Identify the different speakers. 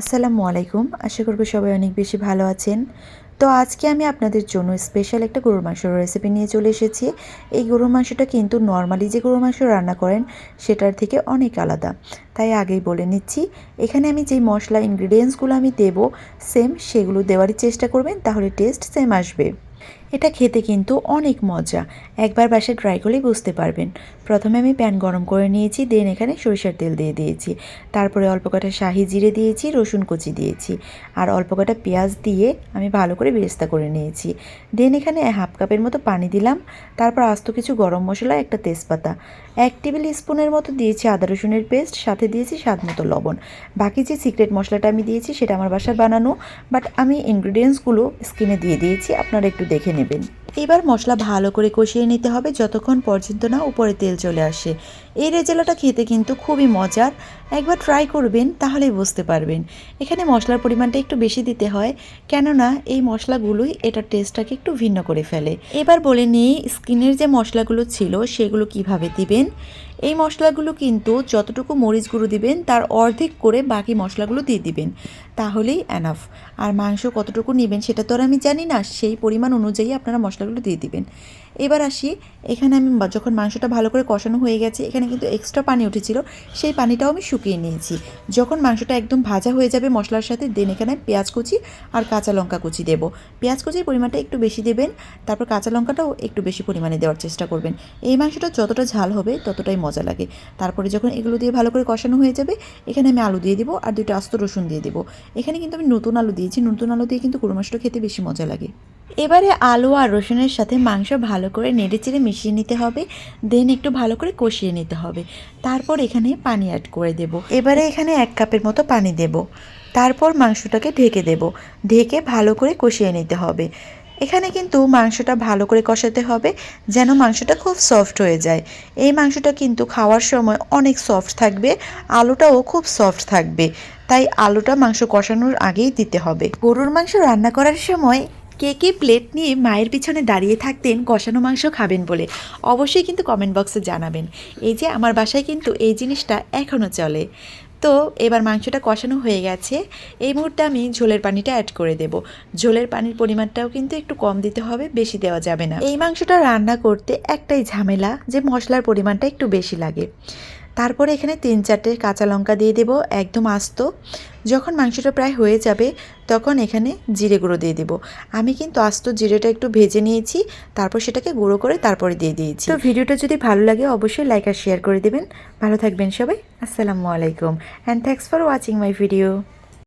Speaker 1: আসসালামু আলাইকুম। আশা করব সবাই অনেক বেশি ভালো আছেন। তো আজকে আমি আপনাদের জন্য স্পেশাল একটা গরুর মাংসের রেসিপি নিয়ে চলে এসেছি। এই গরুর মাংসটা কিন্তু নর্মালি যে গরুর মাংস রান্না করেন, সেটার থেকে অনেক আলাদা। তাই আগেই বলে নিচ্ছি, এখানে আমি যেই মশলা ইনগ্রিডিয়েন্টসগুলো আমি দেবো সেম সেগুলো দেওয়ারই চেষ্টা করবেন, তাহলে টেস্ট সেম আসবে। এটা খেতে কিন্তু অনেক মজা। একবার বাসায় ট্রাই করলেই বুঝতে পারবেন। প্রথমে আমি প্যান গরম করে নিয়েছি দেন এখানে সরিষার তেল দিয়ে দিয়েছি। তারপরে অল্প কটা শাহি জিরে দিয়েছি, রসুন কুচি দিয়েছি। আর অল্প কটা পেঁয়াজ দিয়ে আমি ভালো করে বেরেস্তা করে নিয়েছি। দেন এখানে হাফ কাপের মতো পানি দিলাম। তারপর আস্ত কিছু গরম মশলা, একটা তেজপাতা। এক টেবিল স্পুনের মতো দিয়েছি আদা রসুনের পেস্ট সাথে দিয়েছি স্বাদ মতো লবণ। বাকি যে সিক্রেট মশলাটা আমি দিয়েছি সেটা আমার বাসায় বানানো। বাট আমি ইনগ্রিডিয়েন্টসগুলো স্কিনে দিয়ে দিয়েছি, আপনারা একটু দেখে নেবেন। এবার মশলা ভালো করে কষিয়ে নিতে হবে যতক্ষণ পর্যন্ত না উপরে তেল চলে আসে। এই রেজালাটা খেতে কিন্তু খুবই মজার। একবার ট্রাই করবেন, তাহলেই বুঝতে পারবেন। এখানে মশলার পরিমাণটা একটু বেশি দিতে হয়, কেননা এই মশলাগুলোই এটার টেস্টটাকে একটু ভিন্ন করে ফেলে। এবার বলে নিই স্কিনের যে মশলাগুলো ছিল, সেগুলো কীভাবে দিবেন? এই মশলাগুলো কিন্তু যতটুকু মরিচ গুঁড়ো দিবেন, তার অর্ধেক করে বাকি মশলাগুলো দিয়ে দিবেন। তাহলেই অ্যানাফ আর মাংস কতটুকু নেবেন সেটা তো আর আমি জানি না, সেই পরিমাণ অনুযায়ী আপনারা মশলাগুলো দিয়ে দিবেন। এবার আসি, এখানে আমি যখন মাংসটা ভালো করে কষানো হয়ে গেছে, এখানে কিন্তু এক্সট্রা পানি উঠেছিল, সেই পানিটাও আমি শুকিয়ে নিয়েছি। যখন মাংসটা একদম ভাজা হয়ে যাবে মশলার সাথে দেন এখানে পেঁয়াজ কুচি আর কাঁচা লঙ্কা কুচি দেব। পেঁয়াজ কুচির পরিমাণটা একটু বেশি দেবেন, তারপর কাঁচা লঙ্কাটাও একটু বেশি পরিমাণে দেওয়ার চেষ্টা করবেন। এই মাংসটা যতটা ঝাল হবে, ততটাই মজা লাগে। তারপরে যখন এগুলো দিয়ে ভালো করে কষানো হয়ে যাবে, এখানে আমি আলু দিয়ে দিব আর দুটো আস্ত রসুন দিয়ে দেবো। এখানে কিন্তু আমি নতুন আলু দিয়েছি, নতুন আলু দিয়ে কিন্তু গরু মাংসটা খেতে বেশি মজা লাগে। এবারে আলু আর রসুনের সাথে মাংস ভালো করে নেড়ে চেড়ে মিশিয়ে নিতে হবে দেন একটু ভালো করে কষিয়ে নিতে হবে। তারপর এখানে পানি অ্যাড করে দেব। এবারে এখানে এক কাপের মতো পানি দেব। তারপর মাংসটাকে ঢেকে দেব। ঢেকে ভালো করে কষিয়ে নিতে হবে। এখানে কিন্তু মাংসটা ভালো করে কষাতে হবে, যেন মাংসটা খুব সফট হয়ে যায়। এই মাংসটা কিন্তু খাওয়ার সময় অনেক সফট থাকবে, আলুটাও খুব সফট থাকবে। তাই আলুটা মাংস কষানোর আগেই দিতে হবে। গরুর মাংস রান্না করার সময় কে কে প্লেট নিয়ে মায়ের পিছনে দাঁড়িয়ে থাকতেন, কষানো মাংস খাবেন বলে অবশ্যই কিন্তু কমেন্ট বক্সে জানাবেন। এই যে আমার বাসায় কিন্তু এই জিনিসটা এখনও চলে। তো এবার মাংসটা কষানো হয়ে গেছে। এই মুহূর্তে আমি ঝোলের পানিটা অ্যাড করে দেব। ঝোলের পানির পরিমাণটাও কিন্তু একটু কম দিতে হবে, বেশি দেওয়া যাবে না। এই মাংসটা রান্না করতে একটাই ঝামেলা যে মশলার পরিমাণটা একটু বেশি লাগে। তারপরে এখানে তিন চারটে কাঁচা লঙ্কা দিয়ে দেব, একদম আস্ত। যখন মাংসটা প্রায় হয়ে যাবে, তখন এখানে জিরে গুঁড়ো দিয়ে দেব। আমি কিন্তু আস্ত জিরেটা একটু ভেজে নিয়েছি, তারপর সেটাকে গুঁড়ো করে তারপরে দিয়ে দিয়েছি। তো ভিডিওটা যদি ভালো লাগে, অবশ্যই লাইক আর শেয়ার করে দেবেন। ভালো থাকবেন সবাই। আসসালামু আলাইকুম। And thanks for watching my video